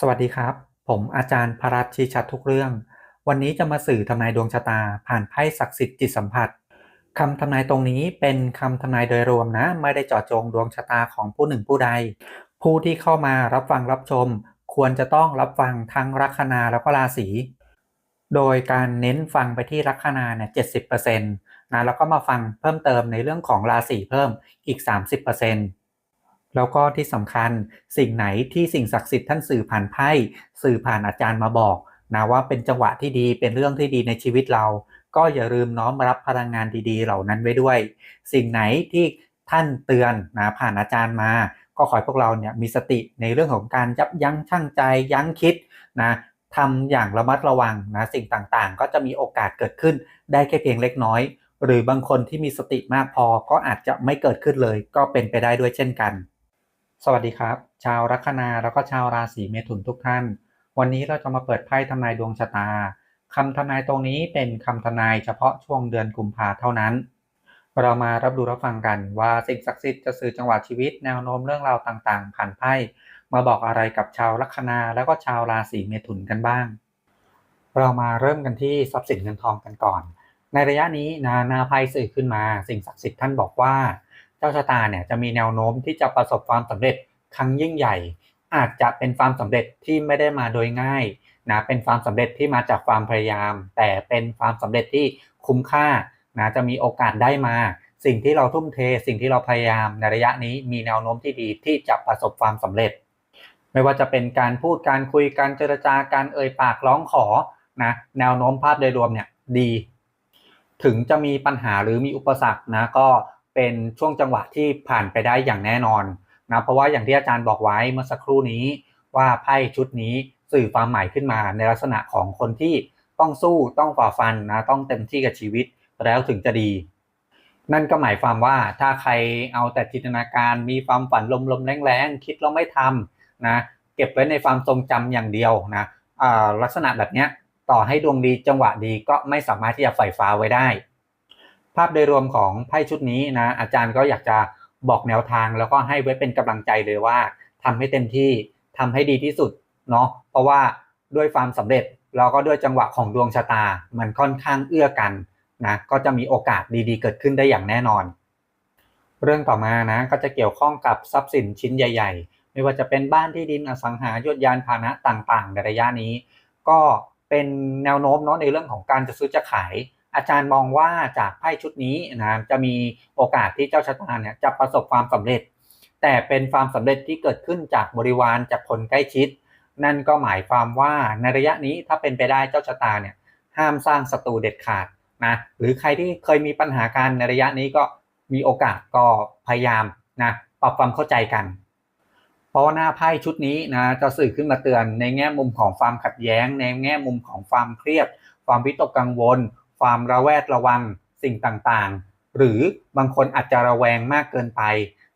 สวัสดีครับ ผมอาจารย์พรัชชีชัดทุกเรื่อง วันนี้จะมาสื่อทำนายดวงชะตา ผ่านไพ่ศักดิ์สิทธิ์จิตสัมผัสคำทำนายตรงนี้เป็นคำทำนายโดยรวมนะ ไม่ได้เจาะจงดวงชะตาของผู้หนึ่งผู้ใด ผู้ที่เข้ามารับฟังรับชม ควรจะต้องรับฟังทั้งลัคนาแล้วก็ราศีโดยการเน้นฟังไปที่ลัคนาเนี่ยเจ็ดสิบเปอร์เซ็นต์นะแล้วก็มาฟังเพิ่มเติมในเรื่องของราศีเพิ่มอีกสามสิบเปอร์เซ็นต์ แล้วก็ที่สำคัญสิ่งไหนที่สิ่งศักดิ์สิทธิ์ท่านสื่อผ่านไพ่สื่อผ่านอาจารย์มาบอกนะว่าเป็นจังหวะที่ดีเป็นเรื่องที่ดีในชีวิตเรา ก็อย่าลืมน้อมรับพลังงานดีๆ เหล่านั้นไว้ด้วย สิ่งไหนที่ท่านเตือนนะผ่านอาจารย์มา ก็ขอให้พวกเราเนี่ยมีสติในเรื่องของการยับยั้งชั่งใจยั้งคิดนะทำอย่างระมัดระวังนะสิ่งต่างๆ ก็จะมีโอกาสเกิดขึ้นได้แค่เพียงเล็กน้อย หรือบางคนที่มีสติมากพอก็อาจจะไม่เกิดขึ้นเลย ก็เป็นไปได้ด้วยเช่นกัน สวัสดีครับ ชาวลัคนาแล้วก็ชาวราศีเมถุนทุกท่าน วันนี้เราจะมาเปิดไพ่ทำนายดวงชะตาคำทำนายตรงนี้เป็นคำทำนายเฉพาะช่วงเดือนกุมภาเท่านั้น เรามารับดูรับฟังกันว่าสิ่งศักดิ์สิทธิ์จะสื่อจังหวะชีวิตแนวโน้มเรื่องราวต่างๆ ผ่านไพ่มาบอกอะไรกับชาวลัคนาแล้วก็ชาวราศีเมถุนกันบ้าง เรามาเริ่มกันที่ทรัพย์สินเงินทองกันก่อน ในระยะนี้นานาไพ่สื่อขึ้นมา สิ่งศักดิ์สิทธิ์ท่านบอกว่า จ้าชะตาเนี่ยจะมีแนวโน้มที่จะประสบความสำเร็จครั้งยิ่งใหญ่ อาจจะเป็นความสำเร็จที่ไม่ได้มาโดยง่ายนะเป็นความสำเร็จที่มาจากความพยายาม แต่เป็นความสำเร็จที่คุ้มค่านะจะมีโอกาสได้มา สิ่งที่เราทุ่มเท สิ่งที่เราพยายามในระยะนี้มีแนวโน้มที่ดีที่จะประสบความสำเร็จ ไม่ว่าจะเป็นการพูดการคุยการเจรจาการเอ่ยปากร้องขอนะแนวโน้มภาพโดยรวมเนี่ยดี ถึงจะมีปัญหาหรือมีอุปสรรคนะก็ เป็นช่วงจังหวะที่ผ่านไปได้อย่างแน่นอนนะเพราะว่าอย่างที่อาจารย์บอกไว้เมื่อสักครู่นี้ว่าไพ่ชุดนี้สื่อความหมายขึ้นมาในลักษณะของคนที่ต้องสู้ต้องฝ่าฟันนะต้องเต็มที่กับชีวิตแล้วถึงจะดี นั่นก็หมายความว่าถ้าใครเอาแต่จินตนาการมีความฝันลมๆแรงๆคิดแล้วไม่ทำนะเก็บไว้ในความทรงจำอย่างเดียวนะลักษณะแบบนี้ต่อให้ดวงดีจังหวะดีก็ไม่สามารถที่จะใฝ่ฟ้าไว้ได้ ภาพโดยรวมของไพ่ชุดนี้นะอาจารย์ก็อยากจะบอกแนวทางแล้วก็ให้ไว้เป็นกำลังใจเลยว่าทำให้เต็มที่ทำให้ดีที่สุดเนาะเพราะว่าด้วยความสำเร็จแล้วก็ด้วยจังหวะของดวงชะตา มันค่อนข้างเอื้อกันนะก็จะมีโอกาสดีๆ เกิดขึ้นได้อย่างแน่นอน เรื่องต่อมานะก็จะเกี่ยวข้องกับทรัพย์สินชิ้นใหญ่ ๆ ไม่ว่าจะเป็นบ้านที่ดินอสังหายวดยานพาหนะต่างๆ ในระยะนี้ ก็เป็นแนวโน้มเนาะในเรื่องของการจะซื้อจะขาย อาจารย์มองว่าจากไพ่ชุดนี้นะจะมีโอกาสที่เจ้าชะตาเนี่ยจะประสบความสำเร็จ แต่เป็นความสำเร็จที่เกิดขึ้นจากบริวารจากคนใกล้ชิด นั่นก็หมายความว่าในระยะนี้ถ้าเป็นไปได้เจ้าชะตาเนี่ยห้ามสร้างศัตรูเด็ดขาดนะหรือใครที่เคยมีปัญหาการในระยะนี้ก็มีโอกาสก็พยายามนะปรับความเข้าใจกัน เพราะหน้าไพ่ชุดนี้นะจะสื่อขึ้นมาเตือนในแง่มุมของความขัดแย้ง ในแง่มุมของความเครียด ความวิตกกังวล ความระแวดระวังสิ่งต่างๆ หรือบางคนอาจจะระแวงมากเกินไป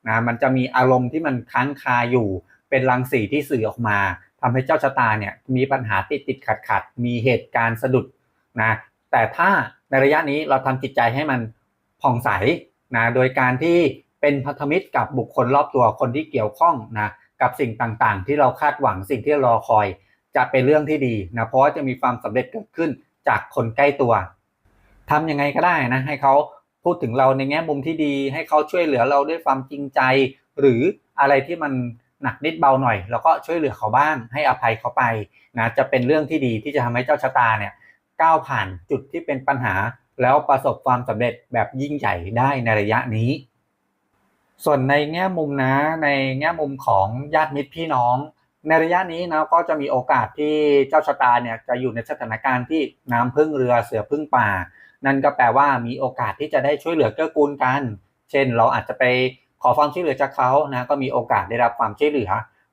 นะมันจะมีอารมณ์ที่มันค้างคาอยู่ เป็นรังสีที่สื่อออกมาทำให้เจ้าชะตาเนี่ยมีปัญหาติดติดขัดขัดมีเหตุการณ์สะดุดนะแต่ถ้าในระยะนี้เราทำจิตใจให้มันผ่องใสนะโดยการที่เป็นพันธมิตรกับบุคคลรอบตัวคนที่เกี่ยวข้องนะกับสิ่งต่างๆ ที่เราคาดหวังสิ่งที่รอคอย จะเป็นเรื่องที่ดีนะเพราะจะมีความสำเร็จเกิดขึ้นจากคนใกล้ตัว ทำยังไงก็ได้นะให้เขาพูดถึงเราในแง่มุมที่ดี ให้เขาช่วยเหลือเราด้วยความจริงใจ หรืออะไรที่มันหนักนิดเบาหน่อย แล้วก็ช่วยเหลือเขาบ้างให้อภัยเขาไปนะจะเป็นเรื่องที่ดีที่จะทำให้เจ้าชะตาเนี่ยก้าวผ่านจุดที่เป็นปัญหา แล้วประสบความสำเร็จแบบยิ่งใหญ่ได้ในระยะนี้ ส่วนในแง่มุมนะในแง่มุมของญาติมิตรพี่น้อง ในระยะนี้นะก็จะมีโอกาสที่เจ้าชะตาเนี่ยจะอยู่ในสถานการณ์ที่น้ำพึ่งเรือเสือพึ่งป่า นั่นก็แปลว่ามีโอกาสที่จะได้ช่วยเหลือเกื้อกูลกัน เช่น เราอาจจะไปขอความช่วยเหลือจากเขานะก็มีโอกาสได้รับความช่วยเหลือ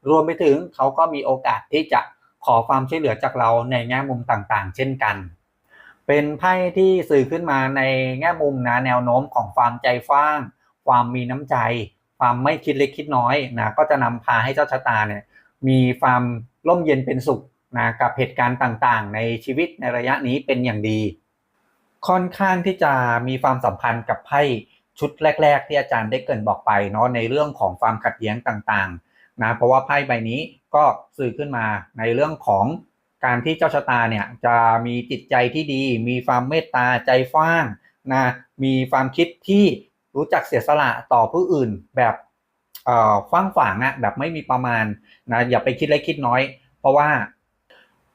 รวมไปถึงเขาก็มีโอกาสที่จะขอความช่วยเหลือจากเราในแง่มุมต่างๆ เช่นกัน เป็นไพ่ที่สื่อขึ้นมาในแง่มุมนะแนวโน้มของความใจฟ้าง ความมีน้ำใจ ความไม่คิดเล็กคิดน้อยนะก็จะนำพาให้เจ้าชะตาเนี่ยมีความร่มเย็นเป็นสุขนะกับเหตุการณ์ต่างๆ ในชีวิตในระยะนี้เป็นอย่างดี ค่อนข้างที่จะมีความสัมพันธ์กับไพ่ชุดแรก ๆ ที่อาจารย์ได้เกินบอกไปเนาะในเรื่องของความขัดแย้งต่างๆนะเพราะว่าไพ่ใบนี้ก็สื่อขึ้นมาในเรื่องของการที่เจ้าชะตาเนี่ยจะมีจิตใจที่ดี มีความเมตตาใจฟ้างนะมีความคิดที่รู้จักเสียสละต่อผู้อื่นแบบเอ่อฟ้างฝางอะแบบไม่มีประมาณนะอย่าไปคิดเล็กคิดน้อย เพราะว่า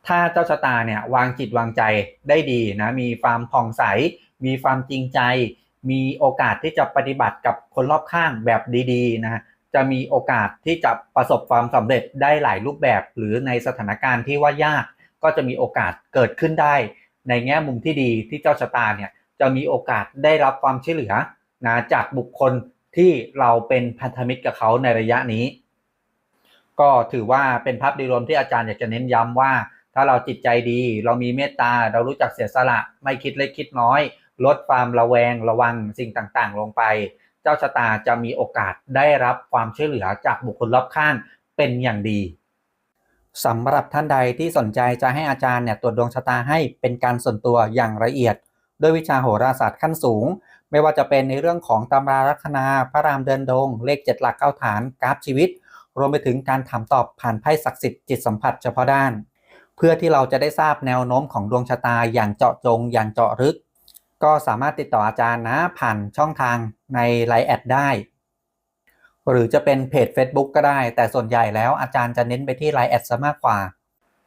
ถ้าเจ้าชะตาเนี่ยวางจิตวางใจได้ดีนะมีความผ่องใส มีความจริงใจ มีโอกาสที่จะปฏิบัติกับคนรอบข้างแบบดีๆนะจะมีโอกาสที่จะประสบความสำเร็จได้หลายรูปแบบ หรือในสถานการณ์ที่ว่ายากก็จะมีโอกาสเกิดขึ้นได้ ในแง่มุมที่ดีที่เจ้าชะตาเนี่ยจะมีโอกาสได้รับความช่วยเหลือนะจากบุคคลที่เราเป็นพันธมิตรกับเขาในระยะนี้ ก็ถือว่าเป็นภาพโดยรวมที่อาจารย์อยากจะเน้นย้ำว่า ถ้าเราจิตใจดี เรามีเมตตา เรารู้จักเสียสละ ไม่คิดเล็กคิดน้อย ลดความระแวงระวังสิ่งต่างๆ ลงไป เจ้าชะตาจะมีโอกาสได้รับความช่วยเหลือจากบุคคลรอบข้างเป็นอย่างดีสำหรับท่านใดที่สนใจจะให้อาจารย์เนี่ยตรวจดวงชะตาให้เป็นการส่วนตัวอย่างละเอียด ด้วยวิชาโหราศาสตร์ขั้นสูง ไม่ว่าจะเป็นในเรื่องของตำราลัคนา พระรามเดินดง เลขเจ็ดหลักเก้าฐาน กราฟชีวิต รวมไปถึงการถามตอบผ่านไพ่ศักดิ์สิทธิ์จิตสัมผัสเฉพาะด้าน เพื่อที่เราจะได้ทราบแนวโน้มของดวงชะตาอย่างเจาะจงอย่างเจาะลึก ก็สามารถติดต่ออาจารย์นะผ่านช่องทางในไลน์แอดได้ หรือจะเป็นเพจ Facebook ก็ได้ แต่ส่วนใหญ่แล้วอาจารย์จะเน้นไปที่ไลน์แอดซะมากกว่า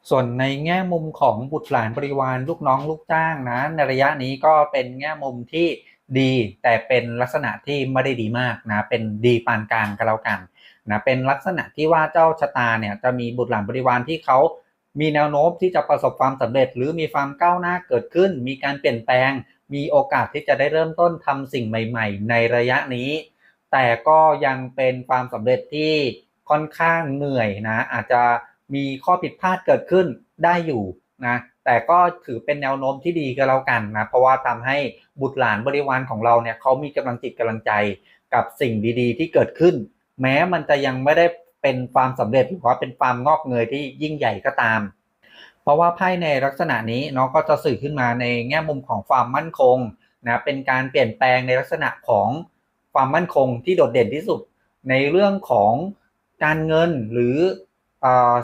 ส่วนในแง่มุมของบุตรหลานบริวารลูกน้องลูกจ้างนะในระยะนี้ก็เป็นแง่มุมที่ดีแต่เป็นลักษณะที่ไม่ได้ดีมากนะเป็นดีปานกลางก็แล้วกันนะเป็นลักษณะที่ว่าเจ้าชะตาเนี่ยจะมีบุตรหลานบริวารที่เขา มีแนวโน้มที่จะประสบความสำเร็จ หรือมีความก้าวหน้าเกิดขึ้น มีการเปลี่ยนแปลง มีโอกาสที่จะได้เริ่มต้นทำสิ่งใหม่ ๆ ในระยะนี้ แต่ก็ยังเป็นความสำเร็จที่ค่อนข้างเหนื่อยนะ อาจจะมีข้อผิดพลาดเกิดขึ้นได้อยู่นะแต่ก็ถือเป็นแนวโน้มที่ดีก็แล้วกันนะเพราะว่าทำให้บุตรหลานบริวารของเราเนี่ยเขามีกำลังจิตกำลังใจกับสิ่งดีๆ ที่เกิดขึ้น แม้มันจะยังไม่ได้ เป็นความสำเร็จหรือว่าเป็นความงอกเงยที่ยิ่งใหญ่ก็ตาม เพราะว่าไพ่ในลักษณะนี้เนาะก็จะสื่อขึ้นมาในแง่มุมของความมั่นคงนะเป็นการเปลี่ยนแปลงในลักษณะของความมั่นคงที่โดดเด่นที่สุด ในเรื่องของการเงินหรือ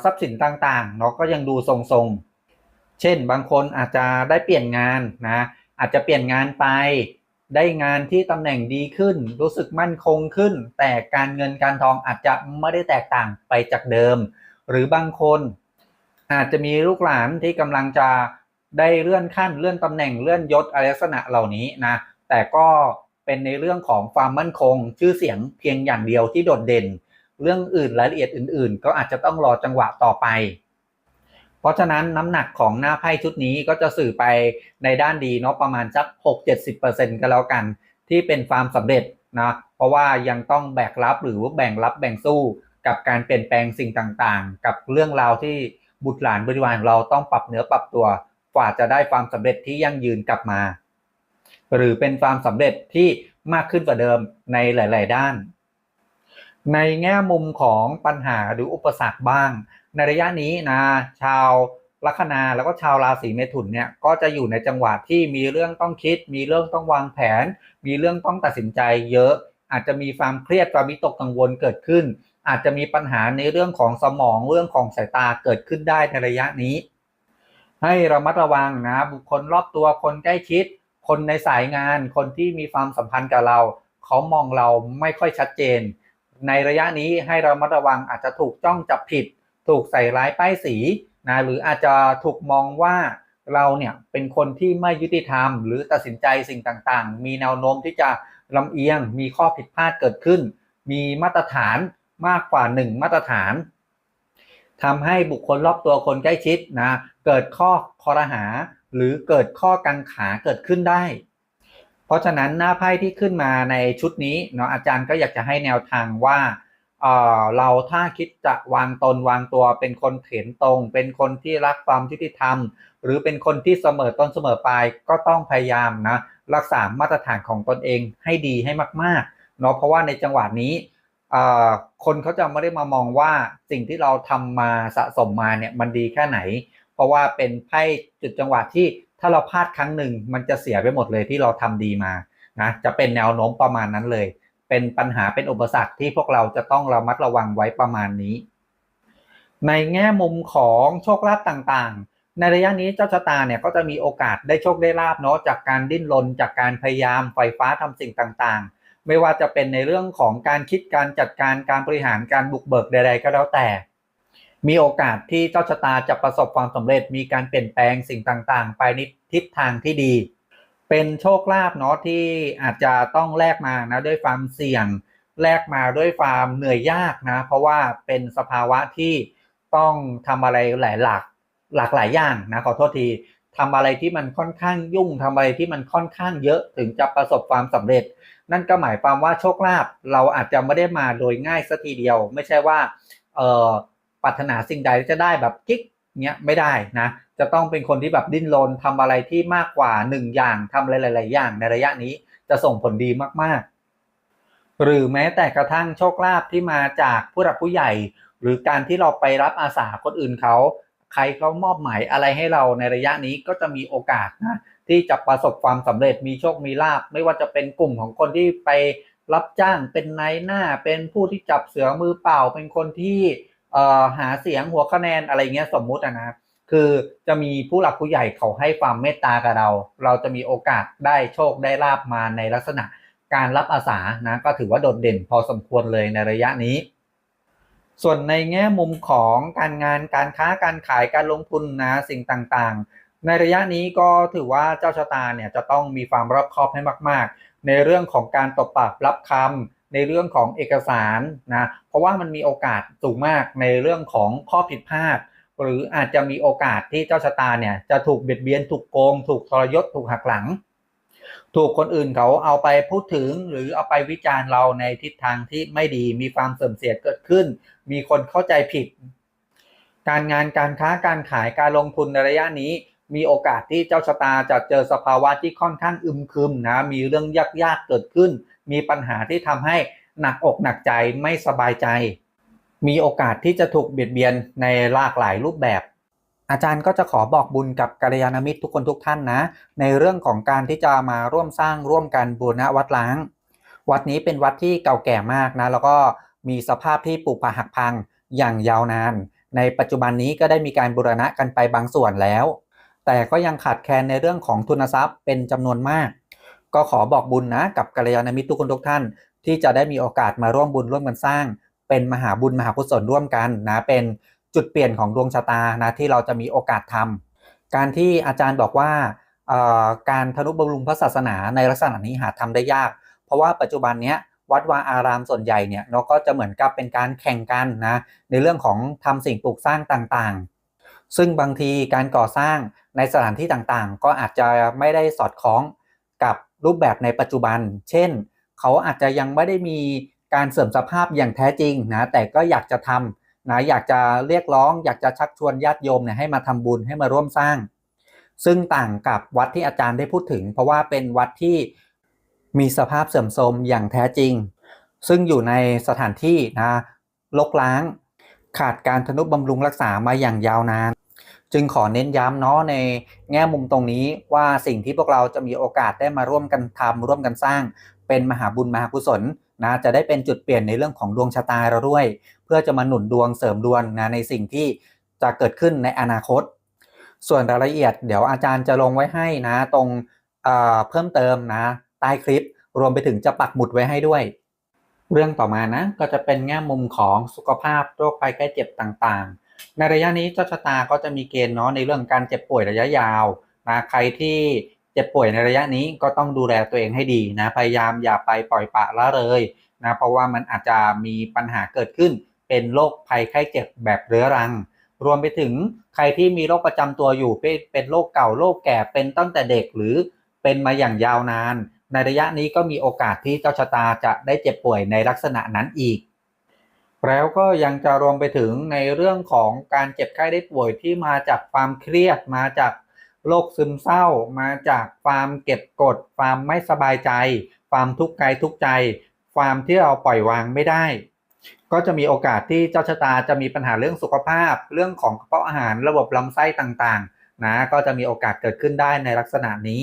ทรัพย์สินต่างๆเนาะก็ยังดูทรงๆ เช่นบางคนอาจจะได้เปลี่ยนงานนะอาจจะเปลี่ยนงานไป ได้งานที่ตำแหน่งดีขึ้น รู้สึกมั่นคงขึ้น แต่การเงินการทองอาจจะไม่ได้แตกต่างไปจากเดิม หรือบางคน อาจจะมีลูกหลานที่กำลังจะได้เลื่อนขั้นเลื่อนตำแหน่งเลื่อนยศอะไรลักษณะเหล่านี้นะแต่ก็เป็นในเรื่องของความมั่นคง ชื่อเสียงเพียงอย่างเดียวที่โดดเด่น เรื่องอื่นรายละเอียดอื่น ๆ ก็อาจจะต้องรอจังหวะต่อไป เพราะฉะนั้นน้ำหนักของหน้าไพ่ชุดนี้ก็จะสื่อไปในด้านดีเนาะประมาณสัก6-70%ก็แล้วกัน ที่เป็นความสำเร็จนะเพราะว่ายังต้องแบกรับหรือแบ่งรับแบ่งสู้กับการเปลี่ยนแปลงสิ่งต่างๆ กับเรื่องราวที่บุตรหลานบริวารของเราต้องปรับเนื้อปรับตัวกว่าจะได้ความสำเร็จที่ยั่งยืนกลับมา หรือเป็นความสำเร็จที่มากขึ้นกว่าเดิมในหลาย ๆ ด้าน ในแง่มุมของปัญหาหรืออุปสรรคบ้าง ในระยะนี้นะชาวลัคนาแล้วก็ชาวราศีเมถุนเนี่ยก็จะอยู่ในจังหวะที่มีเรื่องต้องคิด มีเรื่องต้องวางแผน มีเรื่องต้องตัดสินใจเยอะ อาจจะมีความเครียดความวิตกกังวลเกิดขึ้น อาจจะมีปัญหาในเรื่องของสมองเรื่องของสายตาเกิดขึ้นได้ในระยะนี้ ให้ระมัดระวังนะบุคคลรอบตัวคนใกล้ชิด คนในสายงานคนที่มีความสัมพันธ์กับเราเขามองเราไม่ค่อยชัดเจน ในระยะนี้ให้เรามัดระวังอาจจะถูกจ้องจับผิด ถูกใส่ร้ายป้ายสีนะหรืออาจจะถูกมองว่าเราเนี่ยเป็นคนที่ไม่ยุติธรรม หรือตัดสินใจสิ่งต่างๆ มีแนวโน้มที่จะลำเอียง มีข้อผิดพลาดเกิดขึ้น มีมาตรฐานมากกว่าหนึ่งมาตรฐานทำให้บุคคลรอบตัวคนใกล้ชิดนะเกิดข้อคอรหา หรือเกิดข้อกังขาเกิดขึ้นได้ เพราะฉะนั้นหน้าไพ่ที่ขึ้นมาในชุดนี้เนาะอาจารย์ก็อยากจะให้แนวทางว่า เราถ้าคิดจะวางตนวางตัวเป็นคนเถียนตรง เป็นคนที่รักความยุติธรรม หรือเป็นคนที่เสมอต้นเสมอปลายก็ต้องพยายามนะรักษามาตรฐานของตนเองให้ดีให้มากๆเนาะเพราะว่าในจังหวะนี้คนเขาจะไม่ได้มามองว่าสิ่งที่เราทำมาสะสมมาเนี่ยมันดีแค่ไหน เพราะว่าเป็นไพ่จุดจังหวะที่ถ้าเราพลาดครั้งหนึ่งมันจะเสียไปหมดเลยที่เราทำดีมานะจะเป็นแนวโน้มประมาณนั้นเลย เป็นปัญหาเป็นอุปสรรคที่พวกเราจะต้องระมัดระวังไว้ประมาณนี้ ในแง่มุมของโชคลาภต่างๆ ในระยะนี้เจ้าชะตาเนี่ยก็จะมีโอกาสได้โชคได้ลาบเนาะจากการดิ้นรนจากการพยายามไฟฟ้าทำสิ่งต่างๆ ไม่ว่าจะเป็นในเรื่องของการคิดการจัดการการบริหารการบุกเบิกใด ๆ ก็แล้วแต่ มีโอกาสที่เจ้าชะตาจะประสบความสำเร็จมีการเปลี่ยนแปลงสิ่งต่างๆ ไปในทิศทางที่ดี เป็นโชคลาภเนาะที่อาจจะต้องแลกมานะด้วยความเสี่ยงแลกมาด้วยความเหนื่อยยากนะ เพราะว่าเป็นสภาวะที่ต้องทำอะไรหลายหลักหลากหลายอย่างนะขอโทษทีทำอะไรที่มันค่อนข้างยุ่งทำอะไรที่มันค่อนข้างเยอะถึงจะประสบความสำเร็จ นั่นก็หมายความว่าโชคลาภเราอาจจะไม่ได้มาโดยง่ายสัทีเดียว ไม่ใช่ว่าเออปรารถนาสิ่งใดจะได้แบบกิ๊กเงี้ยไม่ได้นะ จะต้องเป็นคนที่แบบดิ้นรนทำอะไรที่มากกว่าหนึ่งอย่างทำอะไรหลาย ๆ อย่างในระยะนี้จะส่งผลดีมาก ๆ หรือแม้แต่กระทั่งโชคลาภที่มาจากผู้หลักผู้ใหญ่ หรือการที่เราไปรับอาสาคนอื่นเขาใครเขามอบหมายอะไรให้เราในระยะนี้ก็จะมีโอกาสนะที่จะประสบความสำเร็จมีโชคมีลาภไม่ว่าจะเป็นกลุ่มของคนที่ไปรับจ้างเป็นนายหน้าเป็นผู้ที่จับเสือมือเปล่า เป็นคนที่หาเสียงหัวคะแนนอะไรเงี้ยสมมุตินะ คือจะมีผู้หลักผู้ใหญ่เขาให้ความเมตตากับเรา เราจะมีโอกาสได้โชคได้ลาบมาในลักษณะการรับอาสานะก็ถือว่าโดดเด่นพอสมควรเลยในระยะนี้ ส่วนในแง่มุมของการงานการค้าการขายการลงทุนนะสิ่งต่างๆ ในระยะนี้ก็ถือว่าเจ้าชะตาเนี่ยจะต้องมีความรอบคอบให้มาก ๆ ในเรื่องของการตบปากรับคำในเรื่องของเอกสารนะเพราะว่ามันมีโอกาสสูงมากในเรื่องของข้อผิดพลาด หรืออาจจะมีโอกาสที่เจ้าชะตาเนี่ยจะถูกเบียดเบียนถูกโกง ถูกทรยศถูกหักหลัง ถูกคนอื่นเขาเอาไปพูดถึงหรือเอาไปวิจารณ์เราในทิศทางที่ไม่ดีมีความเสื่อมเสียเกิดขึ้น มีคนเข้าใจผิด การงานการค้าการขายการลงทุนในระยะนี้ มีโอกาสที่เจ้าชะตาจะเจอสภาวะที่ค่อนข้างอึมครึมนะมีเรื่องยากๆเกิดขึ้น มีปัญหาที่ทำให้หนักอกหนักใจไม่สบายใจ มีโอกาสที่จะถูกเบียดเบียนในหลากหลายรูปแบบ อาจารย์ก็จะขอบอกบุญกับกัลยาณมิตรทุกคนทุกท่านนะ ในเรื่องของการที่จะมาร่วมสร้างร่วมกันบูรณะวัดล้าง วัดนี้เป็นวัดที่เก่าแก่มากนะ แล้วก็มีสภาพที่ปลูกผาหักพังอย่างยาวนาน ในปัจจุบันนี้ก็ได้มีการบูรณะกันไปบางส่วนแล้ว แต่ก็ยังขาดแคลนในเรื่องของทุนทรัพย์เป็นจำนวนมาก ก็ขอบอกบุญนะกับกัลยาณมิตรทุกคนทุกท่าน ที่จะได้มีโอกาสมาร่วมบุญร่วมกันสร้าง เป็นมหาบุญมหากุศลร่วมกันนะเป็นจุดเปลี่ยนของดวงชะตานะที่เราจะมีโอกาสทำการที่อาจารย์บอกว่าการทนุบำรุงพระศาสนาในลักษณะนี้หาทำได้ยาก เพราะว่าปัจจุบันนี้วัดวาอารามส่วนใหญ่เนี่ยเราก็จะเหมือนกับเป็นการแข่งกันนะในเรื่องของทำสิ่งปลูกสร้างต่างๆ ซึ่งบางทีการก่อสร้างในสถานที่ต่างๆ ก็อาจจะไม่ได้สอดคล้องกับรูปแบบในปัจจุบัน เช่น เขาอาจจะยังไม่ได้มี การเสริมสภาพอย่างแท้จริงนะแต่ก็อยากจะทำนะอยากจะเรียกร้อง อยากจะชักชวนญาติโยมเนี่ยให้มาทำบุญให้มาร่วมสร้าง ซึ่งต่างกับวัดที่อาจารย์ได้พูดถึง เพราะว่าเป็นวัดที่มีสภาพเสื่อมโทรมอย่างแท้จริง ซึ่งอยู่ในสถานที่นะลกล้างขาดการทนุบำรุงรักษามาอย่างยาวนาน จึงขอเน้นย้ำเนาะในแง่มุมตรงนี้ว่าสิ่งที่พวกเราจะมีโอกาสได้มาร่วมกันทำร่วมกันสร้าง เป็นมหาบุญมหากุศล นะจะได้เป็นจุดเปลี่ยนในเรื่องของดวงชะตาเราด้วย เพื่อจะมาหนุนดวงเสริมดวงนะในสิ่งที่จะเกิดขึ้นในอนาคต ส่วนรายละเอียดเดี๋ยวอาจารย์จะลงไว้ให้นะตรงเเพิ่มเติมนะใต้คลิป รวมไปถึงจะปักหมุดไว้ให้ด้วย เรื่องต่อมานะก็จะเป็นแง่มุมของสุขภาพโรคภัยใกล้เจ็บต่างๆ ในระยะนี้เจ้าชะตาก็จะมีเกณฑ์เนาะในเรื่องการเจ็บป่วยระยะยาวนะใครที่ จ็บป่วยในระยะนี้ก็ต้องดูแลตัวเองให้ดีนะพยายามอย่าไปปล่อยปะละเลยนะเพราะว่ามันอาจจะมีปัญหาเกิดขึ้น เป็นโรคภัยไข้เจ็บแบบเรื้อรัง รวมไปถึงใครที่มีโรคประจำตัวอยู่เป็นโรคเก่าโรคแก่เป็นตั้งแต่เด็กหรือเป็นมาอย่างยาวนาน ในระยะนี้ก็มีโอกาสที่เจ้าชะตาจะได้เจ็บป่วยในลักษณะนั้นอีก แล้วก็ยังจะรวมไปถึงในเรื่องของการเจ็บไข้ได้ป่วยที่มาจากความเครียดมาจาก โรคซึมเศร้ามาจากความเก็บกด ความไม่สบายใจ ความทุกข์กายทุกข์ใจ ความที่เราปล่อยวางไม่ได้ ก็จะมีโอกาสที่เจ้าชะตาจะมีปัญหาเรื่องสุขภาพ เรื่องของกระเพาะอาหารระบบลำไส้ต่างๆนะก็จะมีโอกาสเกิดขึ้นได้ในลักษณะนี้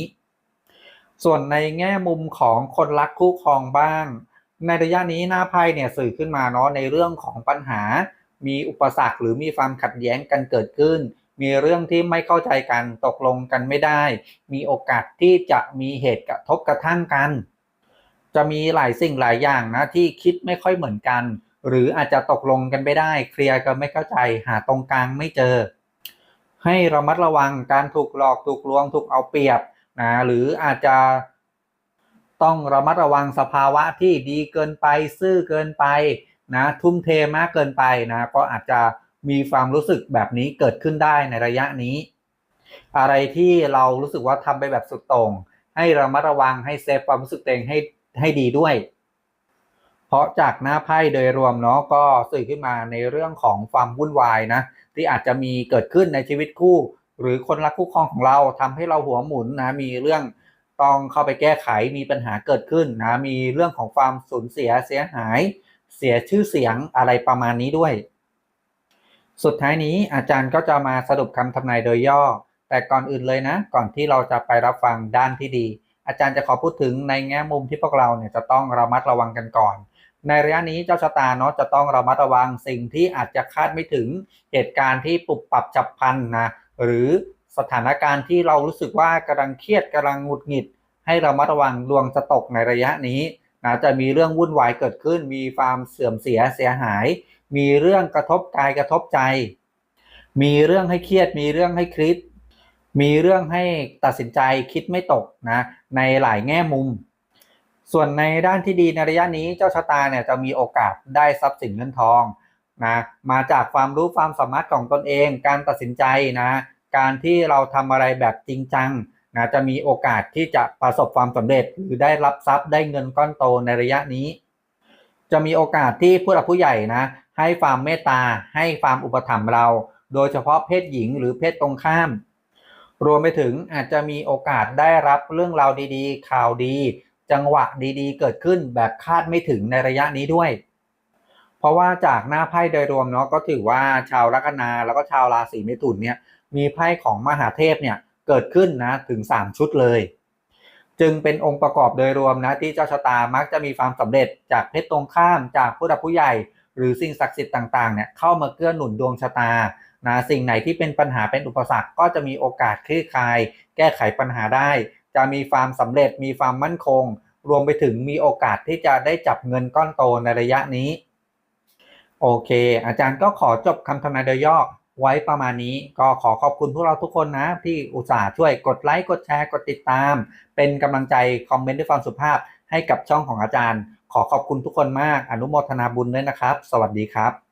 ส่วนในแง่มุมของคนรักคู่ครองบ้าง ในระยะนี้หน้าไพ่เนี่ยสื่อขึ้นมาเนาะในเรื่องของปัญหา มีอุปสรรคหรือมีความขัดแย้งกันเกิดขึ้น มีเรื่องที่ไม่เข้าใจกันตกลงกันไม่ได้ มีโอกาสที่จะมีเหตุกระทบกระทั่งกัน จะมีหลายสิ่งหลายอย่างนะที่คิดไม่ค่อยเหมือนกัน หรืออาจจะตกลงกันไม่ได้ เคลียร์กันไม่เข้าใจหาตรงกลางไม่เจอ ให้ระมัดระวังการถูกหลอกถูกลวงถูกเอาเปรียบนะหรืออาจจะต้องระมัดระวังสภาวะที่ดีเกินไป ซื่อเกินไปนะทุ่มเทมากเกินไปนะก็อาจจะ มีความรู้สึกแบบนี้เกิดขึ้นได้ในระยะนี้ อะไรที่เรารู้สึกว่าทำไปแบบสุดต่งให้ระมัดระวังให้เซฟความรู้สึกตัวเองให้ให้ดีด้วย เพราะจากหน้าไพ่โดยรวมเนาะก็สื่อขึ้นมาในเรื่องของความวุ่นวายนะที่อาจจะมีเกิดขึ้นในชีวิตคู่ หรือคนรักคู่ครองของเราทำให้เราหัวหมุนนะมีเรื่องต้องเข้าไปแก้ไขมีปัญหาเกิดขึ้นนะมีเรื่องของความสูญเสียเสียหาย เสียชื่อเสียงอะไรประมาณนี้ด้วย สุดท้ายนี้อาจารย์ก็จะมาสรุปคำทำนายโดยย่อ แต่ก่อนอื่นเลยนะ ก่อนที่เราจะไปรับฟังด้านที่ดี อาจารย์จะขอพูดถึงในแง่มุมที่พวกเราเนี่ยจะต้องระมัดระวังกันก่อน ในระยะนี้เจ้าชะตาเนาะจะต้องระมัดระวังสิ่งที่อาจจะคาดไม่ถึงเหตุการณ์ที่ปรับปรับจับพลันนะหรือสถานการณ์ที่เรารู้สึกว่ากำลังเครียดกำลังหงุดหงิด ให้ระมัดระวังดวงจะตกในระยะนี้นะจะมีเรื่องวุ่นวายเกิดขึ้น มีความเสื่อมเสียเสียหาย มีเรื่องกระทบกายกระทบใจ มีเรื่องให้เครียด มีเรื่องให้คิด มีเรื่องให้ตัดสินใจคิดไม่ตกนะในหลายแง่มุม ส่วนในด้านที่ดีในระยะนี้เจ้าชะตาเนี่ยจะมีโอกาสได้ทรัพย์สินเงินทองนะมาจากความรู้ความสามารถของตนเอง การตัดสินใจนะการที่เราทำอะไรแบบจริงจังนะจะมีโอกาสที่จะประสบความสำเร็จหรือได้รับทรัพย์ได้เงินก้อนโตในระยะนี้ จะมีโอกาสที่ผู้หลักผู้ใหญ่นะ ให้ความเมตตา ให้ความอุปถัมภ์เรา โดยเฉพาะเพศหญิงหรือเพศตรงข้าม รวมไปถึงอาจจะมีโอกาสได้รับเรื่องราวดีๆ ข่าวดี จังหวะดีๆ เกิดขึ้นแบบคาดไม่ถึงในระยะนี้ด้วย เพราะว่าจากหน้าไพ่โดยรวมเนาะก็ถือว่าชาวลัคนาแล้วก็ชาวราศีเมถุนเนี่ยมีไพ่ของมหาเทพเนี่ยเกิดขึ้นนะถึง 3 ชุดเลย จึงเป็นองค์ประกอบโดยรวมนะที่เจ้าชะตามักจะมีความสำเร็จจากเพศตรงข้ามจากผู้หลักผู้ใหญ่ หรือสิ่งศักดิ์สิทธิ์ต่างๆเนี่ยเข้ามาเกื้อหนุนดวงชะตานะสิ่งไหนที่เป็นปัญหาเป็นอุปสรรคก็จะมีโอกาสคลี่คลาย แก้ไขปัญหาได้ จะมีความสำเร็จมีความมั่นคง รวมไปถึงมีโอกาสที่จะได้จับเงินก้อนโตในระยะนี้ โอเค อาจารย์ก็ขอจบคำทำนายโดยย่อไว้ประมาณนี้ก็ขอขอบคุณพวกเราทุกคนนะ ที่อุตส่าห์ช่วยกดไลค์กดแชร์กดติดตาม เป็นกำลังใจคอมเมนต์ด้วยความสุภาพให้กับช่องของอาจารย์ ขอขอบคุณทุกคนมากอนุโมทนาบุญด้วยนะครับ สวัสดีครับ